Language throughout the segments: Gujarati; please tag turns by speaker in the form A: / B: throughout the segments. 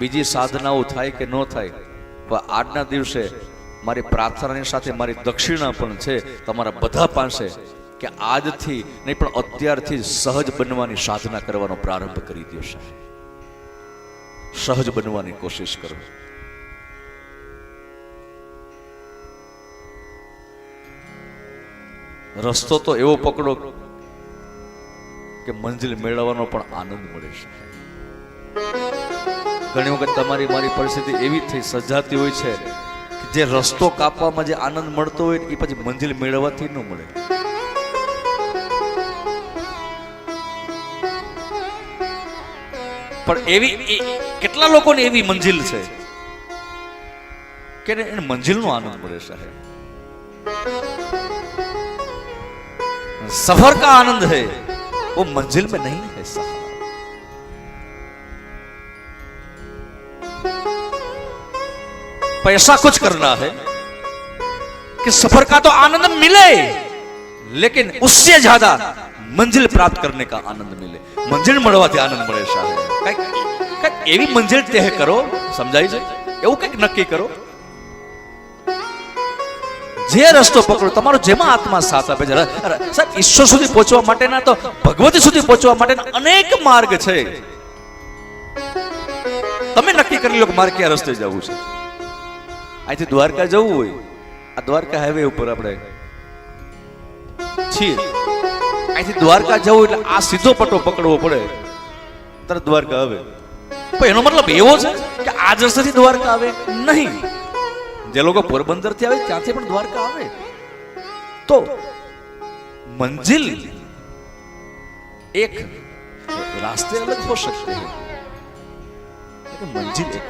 A: બીજી સાધનાઓ થાય કે ન થાય, પણ આજના દિવસે મારી પ્રાર્થનાની સાથે મારી દક્ષિણા પણ છે તમારા બધા પાસે કે આજથી નહીં, પણ અત્યારથી સહજ બનવાની સાધના કરવાનો પ્રારંભ કરી દો સહજ બનવાની કોશિશ કરો. રસ્તો તો એવો પકડો કે મંજિલ મેળવવાનો પણ આનંદ મળે છે ઘણી વખત તમારી મારી પરિસ્થિતિ એવી થઈ સજાતી હોય છે કે જે રસ્તો કાપવામાં જે આનંદ મળતો હોય એ પછી મંજિલ મેળવવાથી ન મળે પણ એવી એ- કેટલા લોકોને એવી મંજિલ છે કે એને મંજિલનો આનંદ મળે સાહેબ सफर का आनंद है वो मंजिल में नहीं है साहब पैसा कुछ करना है कि सफर का तो आनंद मिले लेकिन उससे ज्यादा મંજિલ પ્રાપ્ત કરને કા આનંદ મિલે મંજિલ મળવાથી આનંદ મળે સાહેબ કઈક કઈક એવી મંજિલ તય કરો સમજાય છે એવું કઈક નક્કી કરો જે રસ્તો પકડો તમારો જેમાં આત્મા સાથ આપે છે ર- ર- સાહેબ ઈશ્વર સુધી પહોંચવા માટેના તો ભગવતી સુધી પહોંચવા માટેના અનેક માર્ગ છે તમે નક્કી કરી લો કે મારે કયા રસ્તે જવું છે અહીંથી દ્વારકા જવું હોય. આ દ્વારકા હાઈવે ઉપર આપણે. છીએ. અહીંથી દ્વારકા જવું એટલે આ સીધો પટ્ટો પકડવો પડે. તરત દ્વારકા આવે. પણ એનો મતલબ એવો છે કે આ જસથી દ્વારકા આવે નહીં. જે લોકો પોરબંદરથી આવે ત્યાંથી પણ દ્વારકા આવે. તો મંજિલ એક રાસ્તે अलग हो सकते हैं लेकिन मंजिल एक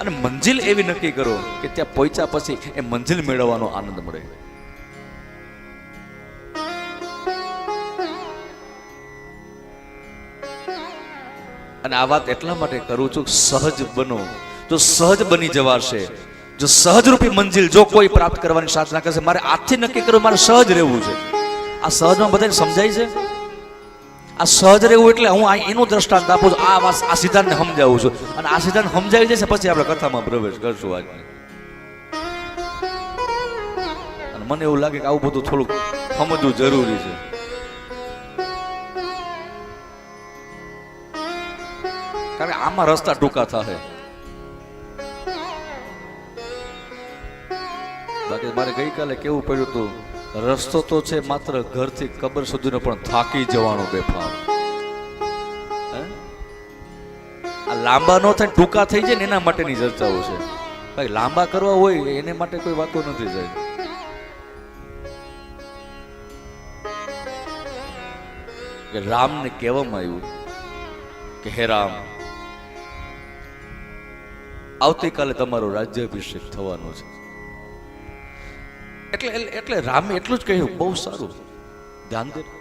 A: અને મંજિલ એવી નક્કી કરો કે ત્યાં પહોંચ્યા પછી એ મંજિલ મેળવવાનો આનંદ મળે. અને આ વાત એટલા માટે કરું છું સહજ બનો. જો સહજ બની જવાશે, જો સહજ રૂપી મંજિલ જો કોઈ પ્રાપ્ત કરવાની સાધના કરશે, મારે આજથી નક્કી કરવું, મારે સહજ રહેવું છે. આ સહજમાં બધાને સમજાય છે? આ સહજ રહેવું એટલે હું એનું દ્રષ્ટાંત આપું છું. આ આ સિદ્ધાંતને સમજાવું છું. અને આ સિદ્ધાંત સમજાવી જશે પછી આપણે કથામાં પ્રવેશ કરશું આજની અને મને એવું લાગે કે આવું બધું થોડુંક સમજવું જરૂરી છે. કારણ કે આમાં રસ્તા ટૂંકા થશે બાકી મારે ગઈકાલે કેવું પડ્યું હતું? રસ્તો તો છે માત્ર ઘરથી કબર સુધીનો, પણ થાકી જવાનો બેફામ. લાંબા ન થાય, ટૂંકા થઈ જાય ને એના માટેની ચર્ચાઓ છે. ભાઈ, લાંબા કરવા હોય, એને માટે કોઈ વાતો નથી જાય કે રામને કહેવામાં આવ્યું કે, હે રામ, આવતીકાલે તમારો રાજ્યાભિષેક થવાનો છે. એટલે, એટલે- રામે એટલું જ કહ્યું, બહુ સારું. ધ્યાન દે.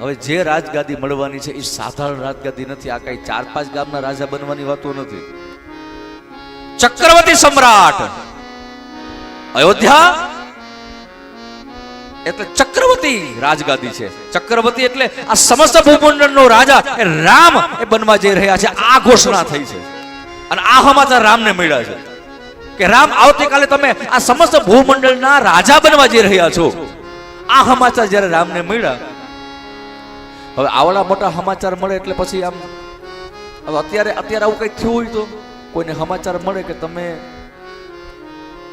A: હવે જે રાજગાદી મળવાની છે, એ સાધારણ રાજગાદી નથી. આ કઈ ચાર પાંચ ગામના રાજા બનવાની વાતો નથી. ચક્રવર્તી સમ્રાટ અયોધ્યા એટલે ચક્રવર્તી રાજગાદી છે. ચક્રવર્તી એટલે આ સમસ્ત ભૂમંડળનો રાજા એ રામ એ બનવા જઈ રહ્યા છે. આ ઘોષણા થઈ છે. અને આ સમાચાર રામને મળ્યા છે. કે રામ, આવતીકાલે તમે આ સમસ્ત ભૂમંડળના રાજા બનવા જઈ રહ્યા છો. આ સમાચાર જ્યારે રામને મળ્યા હવે આવડા મોટા સમાચાર મળે એટલે પછી આમ, હવે અત્યારે અત્યારે આવું કંઈક થયું હોય તો કોઈને સમાચાર મળે કે તમે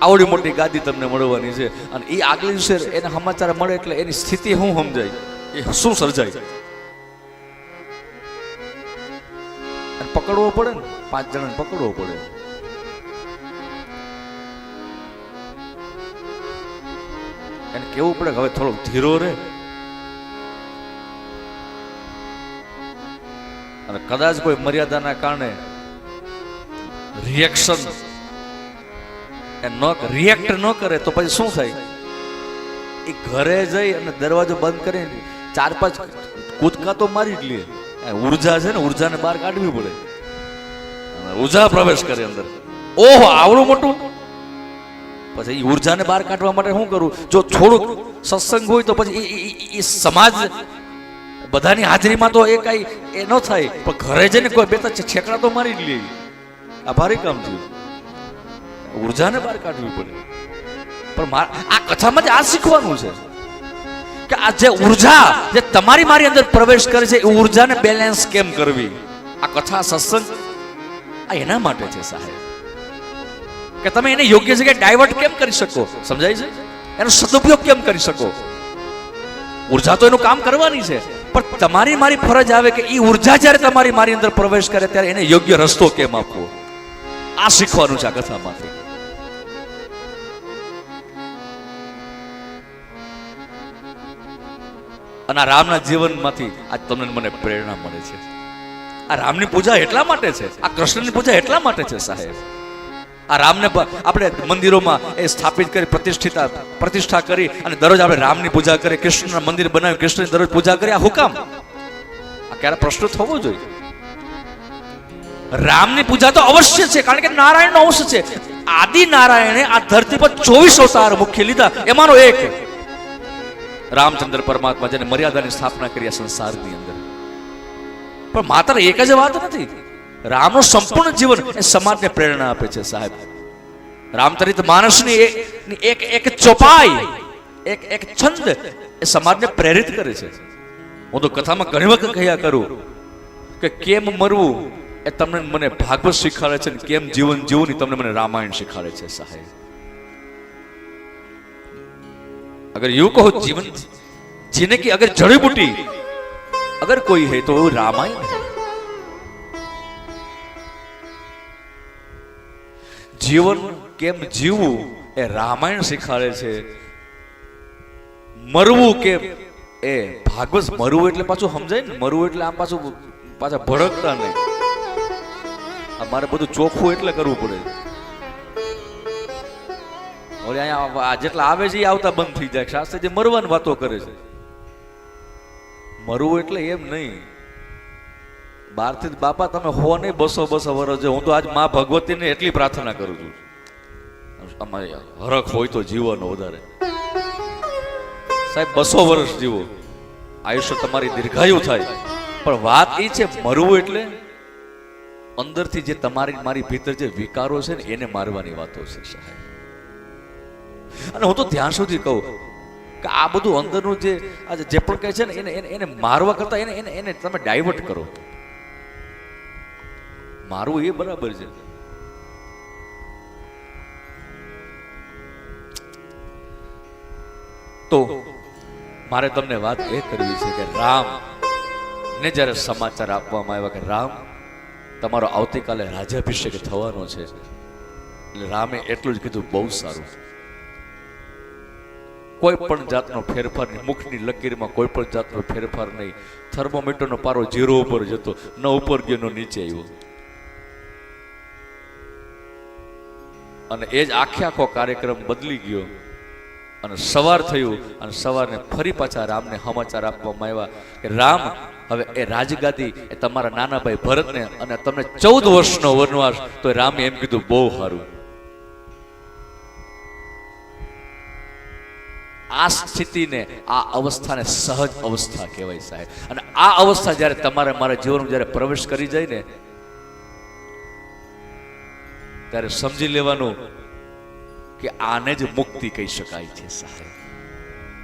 A: આવડી મોટી ગાદી તમને મળવાની છે. અને એ આગલે દિવસે એને સમાચાર મળે એટલે એની સ્થિતિ શું સમજાય? એ શું સર્જાય? પકડવો પડે ને? પાંચ જણાને પકડવો પડે. એને કેવું પડે હવે થોડોક ધીરો રહે. અને કદાચ કોઈ મર્યાદાના કારણે રિએક્શન એ ન રિએક્ટ ન કરે, તો પછી શું થાય? એ ઘરે જઈ અને દરવાજો બંધ કરીને ચાર પાંચ કૂદકા તો મારી જ લે. ઊર્જા છે ને, ઉર્જાને બહાર કાઢવી પડે. ઊર્જા પ્રવેશ કરે અંદર. ઓહો, આવડું મોટું. પછી ઉર્જાને બહાર કાઢવા માટે શું કરું? જો થોડુંક સત્સંગ હોય તો પછી એ સમાજ બધાની હાજરીમાં તો એ કઈ એ ન થાય, પણ ઘરે જઈને કોઈ બે છેકડા તો મારી લે. આ ભારે કામ થયું. ઉર્જાને બહાર કાઢવી પડે. પણ આ કથામાં જ આ શીખવાનું છે. કે આ જે ઊર્જા જે તમારી મારી અંદર પ્રવેશ કરે છે, એ ઉર્જાને બેલેન્સ કેમ કરવી? આ કથા, સત્સંગ, આ એના માટે છે સાહેબ. કે તમે એને યોગ્ય જગ્યાએ ડાયવર્ટ કેમ કરી શકો? સમજાય છે? એનો સદુપયોગ કેમ કરી શકો? ઊર્જા તો એનું કામ કરવાની છે. પણ તમારી મારી ફરજ આવે કે એ ઊર્જા જ્યારે તમારી મારી અંદર પ્રવેશ કરે ત્યારે એને યોગ્ય રસ્તો કેમ આપવો? આ શીખવાનું છે આ કથામાંથી. અને આ રામના જીવનમાંથી આજ તમને મને પ્રેરણા મળે છે. આ રામની પૂજા એટલા માટે છે, આ કૃષ્ણની પૂજા એટલા માટે છે સાહેબ. આ રામને આપણે મંદિરોમાં એ સ્થાપિત કરી, પ્રતિષ્ઠિત પ્રતિષ્ઠા કરી અને દરરોજ આપણે રામની પૂજા કરી કૃષ્ણના મંદિર બનાવી કૃષ્ણની દરરોજ પૂજા કરી આ હુકામ. આ ક્યારે પ્રશ્ન થવો જોઈએ? રામની પૂજા તો અવશ્ય છે, કારણ કે નારાયણનો અંશ છે. આદિ નારાયણે આ ધરતી પર ચોવીસ અવતાર મુખ્ય લીધા. એમાંનો એક રામચંદ્ર પરમાત્મા જેને મર્યાદાની સ્થાપના કરી આ સંસારની અંદર. પણ માત્ર એક જ વાત નથી. રામનું સંપૂર્ણ જીવન એ સમાજને પ્રેરણા આપે છે સાહેબ. રામચરિત માનસની એક એક ચોપાઈ, એક એક છંદ એ સમાજને પ્રેરિત કરે છે. હું તો કથામાં ઘણી વખત કહ્યા કરું કે કેમ મરવું એ તમને મને ભાગવત શીખવાડે છે કેમ જીવન જીવવું તમને મને રામાયણ શીખવાડે છે સાહેબ. અગર યુ કહો જીવન, જીને કે અગર જડીબુટી, અગર કોઈ હે તો રામાયણ જીવન કેમ જીવવું એ રામાયણ શીખવાડે છે. મરવું કેમ? એ ભાગવત મરવું એટલે પાછું સમજાય ને? મરવું એટલે આમ પાછું પાછા ભડકતા નહીં. મારે બધું ચોખ્ખું એટલે કરવું પડે. અહીંયા જેટલા આવે છે એ આવતા બંધ થઈ જાય. શાસ્ત્રી જે મરવાની વાતો કરે છે. મરવું એટલે એમ નહીં. બહારથી બાપા, તમે હો નહીં, બસો બસો વર્ષ હું તો આજમાં ભગવતીને એટલી પ્રાર્થના કરું છું. અમારે હરખ હોય તો જીવન વધારે. સાહેબ, બસો વર્ષ જીવો. આયુષ્ય તમારી દીર્ઘાયુ થાય. પણ વાત એ છે, મરવું એટલે અંદરથી જે તમારી મારી ભીતર જે વિકારો છે ને, એને મારવાની વાતો છે, સાહેબ. અને હું તો ધ્યાન સુધી કહું કે આ બધું અંદરનું જે જે પણ કહે છે ને એને એને મારવા કરતા એને એને એને તમે ડાયવર્ટ કરો. મારવું એ બરાબર છે. તો મારે તમને વાત એ કરવી છે કે રામ ને જ્યારે સમાચાર આપવામાં આવ્યા કે રામ તમારો આવતીકાલે રાજાભિષેક થવાનો છે, એટલે રામે એટલું જ કીધું, બહુ સારું. કોઈ પણ જાતનો ફેરફાર નહીં, મુખની લકીરમાં કોઈ પણ જાતનો ફેરફાર નહીં. થર્મોમીટરનો પારો ઝીરો ઉપર જતો, ન ઉપર ગયો નીચે આવ્યો. અને એ જ આખે આખો કાર્યક્રમ બદલી ગયો. અને સવાર થયું અને સવારને ફરી પાછા રામને સમાચાર આપવામાં આવ્યા કે રામ, હવે એ રાજગાદી એ તમારા નાના ભાઈ ભરતને અને તમને ચૌદ વર્ષનો વનવાસ, તો રામે એમ કીધું, બહુ સારું. આ સ્થિતિને, આ અવસ્થાને સહજ અવસ્થા કહેવાય સાહેબ. અને આ અવસ્થા જ્યારે તમારે મારા જીવનમાં જ્યારે પ્રવેશ કરી જાય ને ત્યારે સમજી લેવાનું કે આને જ મુક્તિ કહી શકાય છે સાહેબ.